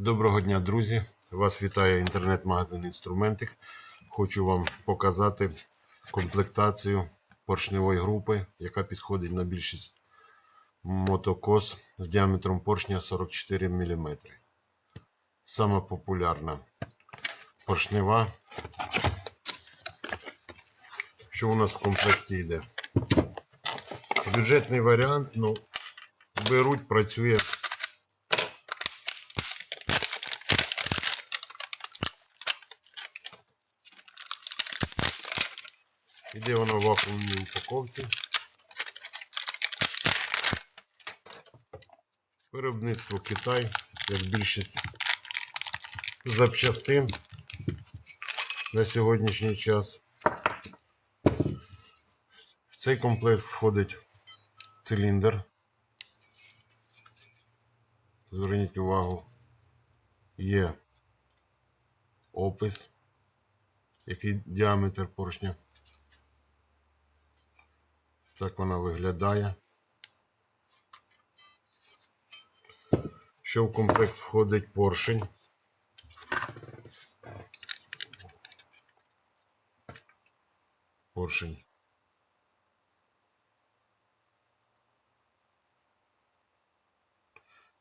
Доброго дня, друзі! Вас вітає інтернет-магазин Інструментик. Хочу вам показати комплектацію поршневої групи, яка підходить на більшість мотокос з діаметром поршня 44 мм. Сама популярна поршнева. Що у нас в комплекті йде? Бюджетний варіант, ну, беруть, працює. Іде воно в вакуумній упаковці. Виробництво Китай, як більшість запчастин на сьогоднішній час. В цей комплект входить циліндр. Зверніть увагу, є опис, який діаметр поршня. Так вона виглядає. Що в комплект входить поршень. Поршень.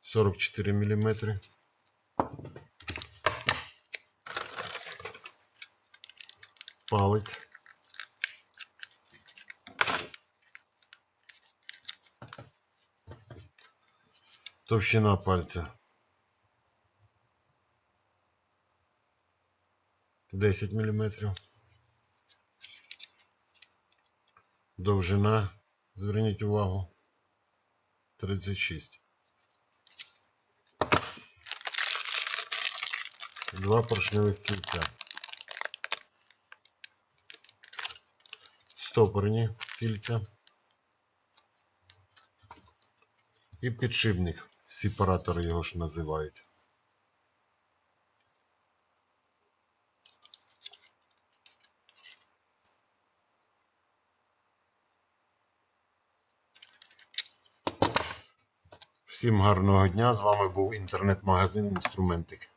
Сорок чотири міліметри. Палець. Товщина пальця. 10 мм. Довжина, зверніть увагу, 36. Два поршневих кільця. Стопорні кільця. І підшипник. Сепаратор його ж називають. Всім гарного дня! З вами був інтернет-магазин Інструментик.